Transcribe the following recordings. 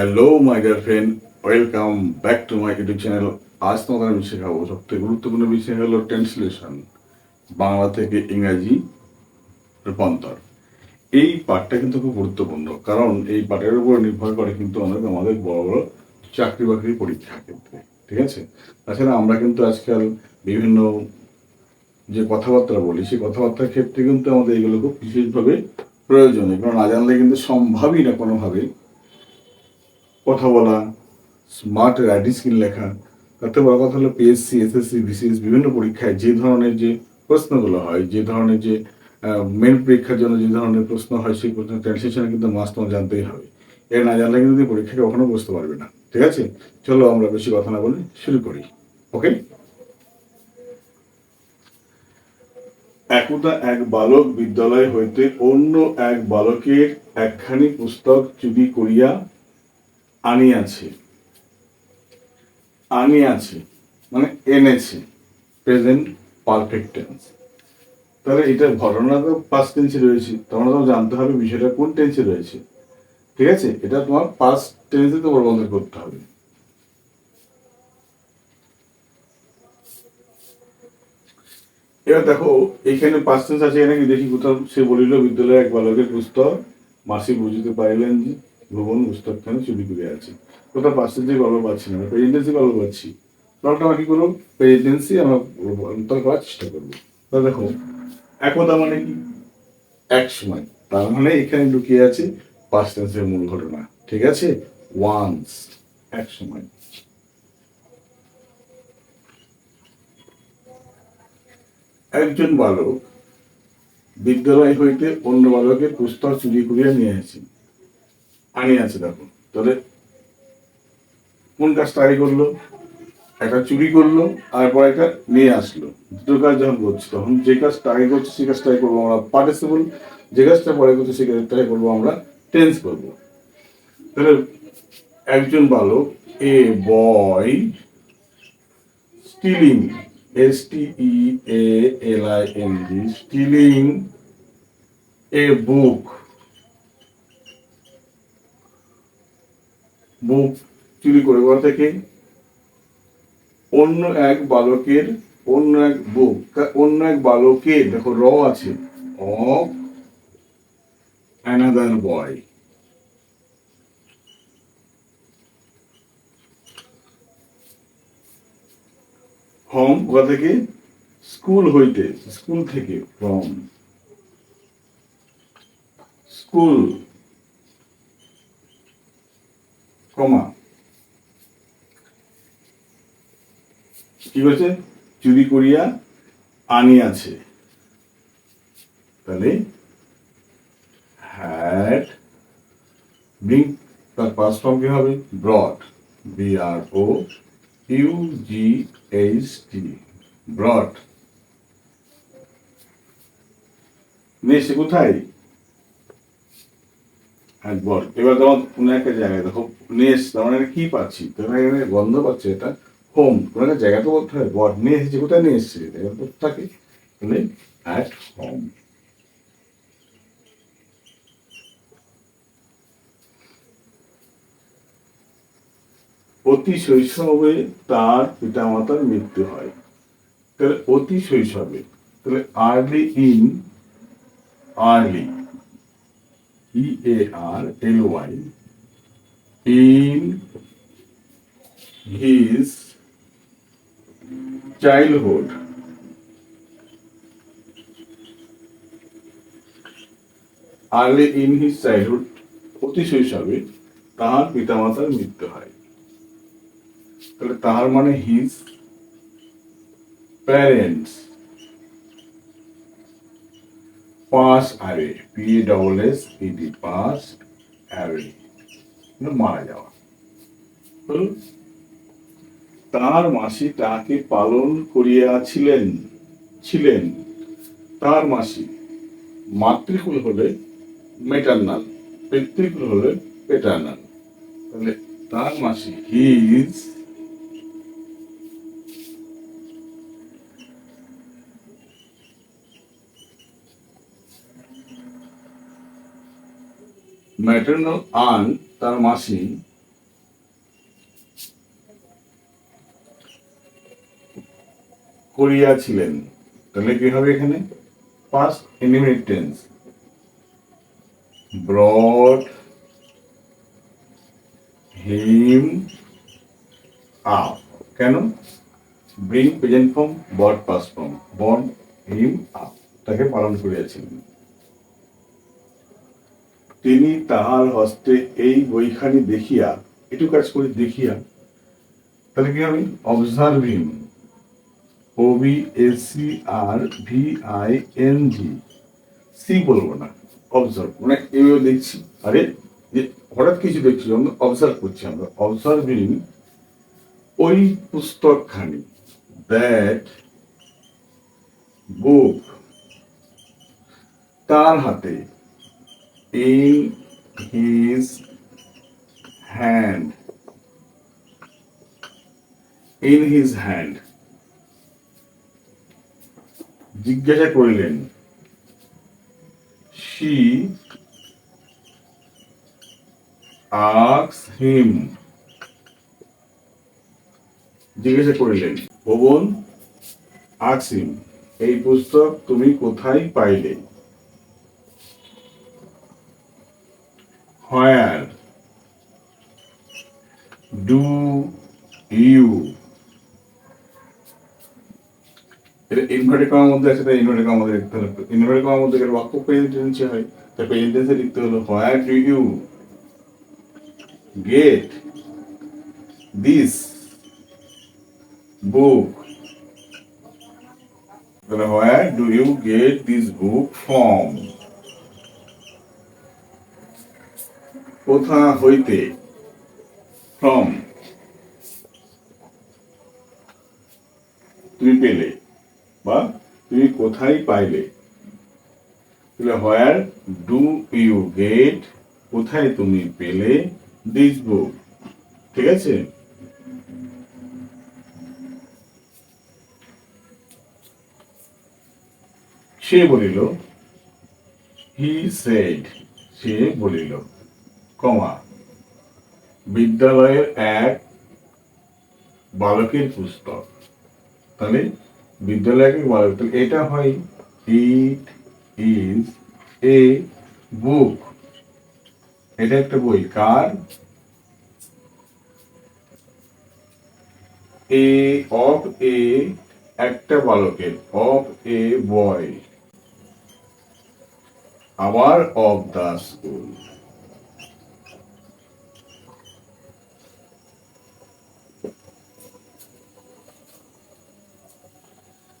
Hello my dear friend welcome back to my YouTube channel আজ তোমাদের আমি শেখাবো সবথেকে গুরুত্বপূর্ণ বিষয় হলো ট্রান্সলেশন বাংলা থেকে ইংরাজি রূপান্তর। এই পাঠটা কিন্তু খুব গুরুত্বপূর্ণ, কারণ এই পাঠের উপর নির্ভর করে কিন্তু অনেক আমাদের বড় বড় চাকরি বাকরি পরীক্ষার ক্ষেত্রে, ঠিক আছে? তাছাড়া আমরা কিন্তু আজকাল বিভিন্ন যে কথাবার্তা বলি, সেই কথাবার্তার ক্ষেত্রে কিন্তু আমাদের এগুলো খুব বিশেষভাবে প্রয়োজনীয়, কারণ না জানলে কিন্তু সম্ভবই না কোনোভাবে কথা বলা স্মার্ট রাইটিং স্কিল লেখা, তাতে বড় কথা হলো পিএসসি এসএসসি বিসিএস বিভিন্ন পরীক্ষায় যে ধরনের যে প্রশ্নগুলো হয়, যে ধরনের যে মেন পরীক্ষার জন্য যে ধরনের প্রশ্ন হয়, সেই প্রশ্ন ট্রান্সলেশনে কিন্তু মাস তোমার জানতেই হবে। এর না জানলে কিন্তু পরীক্ষাকে কখনো বুঝতে পারবে না। ঠিক আছে? চলো আমরা বেশি কথা না বলে শুরু করি। ওকে একদা এক বালক বিদ্যালয় হইতে অন্য এক বালকের একখানি পুস্তক চুরি করিয়া আনিয়াছে আনিয়াছে মানে এনেছে। প্রেজেন্ট পারফেক্ট টেন্স তাহলে এটা ঘটনা তো পাস্ট টেন্সে রয়েছে। তোমার তো জানতে হবে বিষয়টা কোন টেন্সে রয়েছে। ঠিক আছে? এটা তোমার পাস্ট টেন্সে তো প্রবন্ধ করতে হবে। এবার দেখো, এখানে পাঁচ টেন্স আছে নাকি দেখি কোথাও? সে বলিল বিদ্যালয়ে এক বালকের পুস্তক। মাসি বুঝিতে পারিলেন যে ভুবন পুস্তকখানে চুরি করে আছে। কোথাও পাঁচ টেন্সে গল্প পাচ্ছি না প্রেজেন্টেন্সি গল্প পাচ্ছি। তাহলে আমরা কি করব প্রেজেন্টেন্সি আমরা অন্তর করার চেষ্টা করব। তাহলে দেখো একদা মানে কি? এক সময়। তার মানে এখানে ঢুকিয়ে আছে পাঁচ টেন্সের মূল ঘটনা। ঠিক আছে? ওয়ান্স এক সময়। একজন বালক বিদ্যালয় হইতে অন্য বালকের পুস্তক চুরি করিয়া নিয়ে আসি আনিয়াছে দেখো। তাহলে কোন কাজটা আগে করল? একটা চুরি করল আর একটা নিয়ে আসলো। দুটো কাজ যখন করছি, তখন যে কাজটা আগে করছে সেই কাজটাই করব আমরা। পার্টিসিপল যে কাজটা পরে করছে সেই কাজটাই করব আমরা। টেন্স করব। তাহলে একজন বালক, a boy, stealing S T E L I N G stealing, a book. Book চুরি করে ঘর থেকে। অন্য এক বালকের, অন্য এক বুক অন্য এক বালকের দেখো, র আছে, অফ অ্যানাদার বয় হোম কোথা থেকে স্কুল হইতে স্কুল থেকে ফ্রম স্কুল কমা। কি বলছে? চুরি করিয়া আনিয়াছে। তাহলে হ্যাড ব্রিং তার পাস ফর্ম কি হবে? Brought B R O U G H T brought নেছে কোথায়? এবার তোমার কোনো একটা জায়গায় দেখো, নেস মানে পাচ্ছি? মানে এখানে গন্ধ পাচ্ছে, এটা হোম কোনো একটা জায়গা তো বলতে হয়, বট নিয়ে এসেছে কোথায় নিয়ে এসেছে এটা থাকে অ্যাট হোম অতি শৈশবে তার পিতামাতার মৃত্যু হয়। তাহলে অতি শৈশবে, তাহলে early in early E A R L Y in his childhood early in his childhood অতি শৈশবে তাহার পিতামাতার মৃত্যু হয়। তাহলে তাহার মানে his parents pass away P double S E D pass away মারা যাওয়া? তার মাসি তাহাকে পালন করিয়াছিলেন ছিলেন তার মাসি মাতৃকুল হলে মেটার্নাল পিতৃকুল হলে পেটার্নাল তাহলে তার মাসি হিজ ম্যাটার্নাল আন তার মাসি করিয়াছিলেন তাহলে কি হবে এখানে? Past inheritance brought him up কেন? Bring present form bought past form bought him up তাকে পালন করিয়াছিলেন। তিনি তাহার হস্তে এই বইখানি দেখিয়া একটু কাজ করে দেখিয়া, তাহলে কি আমি observe O B S C R V I N G C বলব না অবজার্ভ মানে এইভাবে দেখছি। আরে, যে হঠাৎ কিছু দেখছি আমরা অবজার্ভ করছি আমরা। অবজার্ভিং ওই পুস্তকখানি দ্যাট বুক তার হাতে in his hand in his hand জিজ্ঞাসা করিলেন she asked him জিজ্ঞাসা করিলেন ভবন asked him এই পুস্তক তুমি কোথায় পাইলে where do you? এটা ইনভার্টেড কমার মধ্যে আছে, তাই ইনভার্টেড কমার মধ্যে লিখতে হলো ইনভার্টেড কমার মধ্যে গেলে বাক্য প্রেজেন্ট হয়। তাই প্রেজেন্ট লিখতে হলো where do you get this book তাহলে where do you get this book from কোথা হইতে ফ্রম। তুমি পেলে বা তুমি কোথায় পাইলে? তাহলে হোয়ার ডু ইউ গেট? কোথায় তুমি পেলে দিস বুক? ঠিক আছে? সে বলিল, হি সেড। সে বলিল কমা। বিদ্যালয়ের এক বালকের পুস্তক। তাহলে বিদ্যালয়ের বালক, তাহলে এটা হয় ইট ইজ এ বুক এটা একটা বই, কার? এ অফ এ একটা বালকের অফ এ বয় আবার অফ দা স্কুল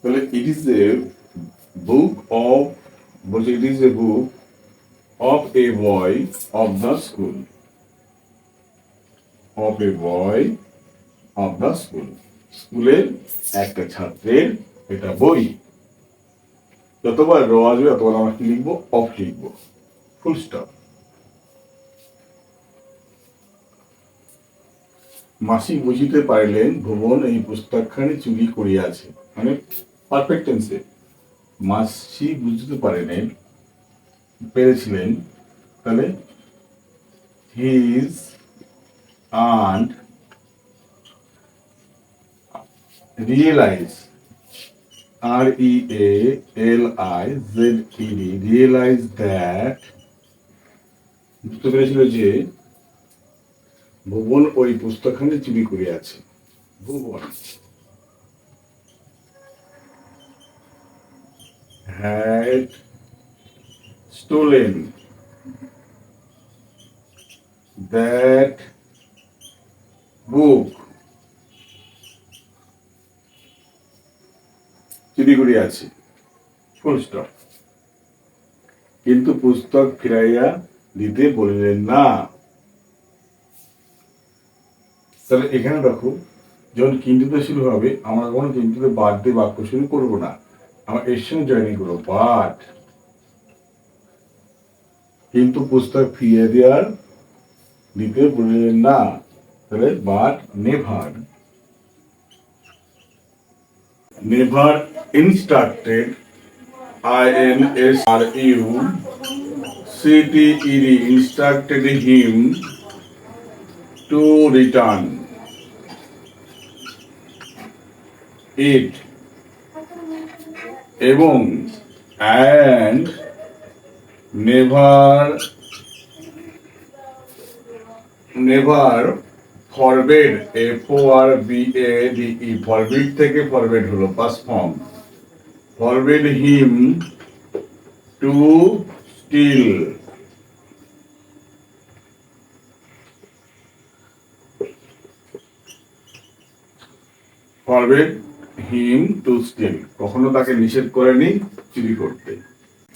তাহলে ইট ইজ এ বুক অফ বলছে it is a book of a boy of the school of a boy of the school স্কুলের একটা ছাত্রের এটা বই। যতবার র আসবে, ততবার আমরা কি লিখব? অফ লিখব। ফুল স্টপ মাসি বুঝিতে পারিলেন, ভুবন এই পুস্তকখানি চুরি করিয়াছে। মানে পারফেক্ট টেন্সে মাসি বুঝতে পারেন পেরেছিলেন, তাহলে his and realise R E A L I Z E D, realize that, বুঝতে পেরেছিল যে ভুবন ওই পুস্তকখানি চুরি করিয়াছে। ভুবন। Had stolen that book. চুরি করিয়াছে ফুল স্টপ কিন্তু পুস্তক ফিরাইয়া দিতে বলিলেন, না। তাহলে এখানে দেখো, যখন কিন্তুতে শুরু হবে, আমরা কখনো কিন্তুতে বাদ দিয়ে বাক্য শুরু করব না। আমরা জয়েনিং করব বাট কিন্তু পুস্তক ফিরিয়ে দেওয়ার দিতে বলিলেন না, তাহলে but never never instructed I N S R U C T E D instructed him to return it. এবং and never never forbade F O R B A D E forbid থেকে ফরবেড হলো past form forbade him to steal forbade him to steal কখনো তাকে নিষেধ করেনি, চুরি করতে।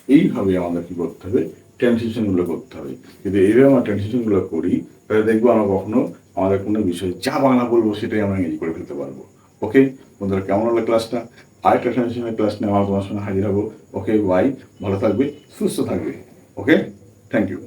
এইভাবে আমাদের কি করতে হবে? ট্রানসিশনগুলো করতে হবে। যদি এইভাবে আমরা ট্রানসিশনগুলো করি, তাহলে দেখব আমরা কখনো আমাদের কোনো বিষয় যা বাংলা বলব, সেটাই আমরা ইংরেজি করে ফেলতে পারব। ওকে বন্ধুরা, কেমন হলো ক্লাসটা আরেকটা ট্রানসিশনের ক্লাস নিয়ে আমার তোমার সঙ্গে হাজির হব। ওকে বাই ভালো থাকবে, সুস্থ থাকবে। Okay thank you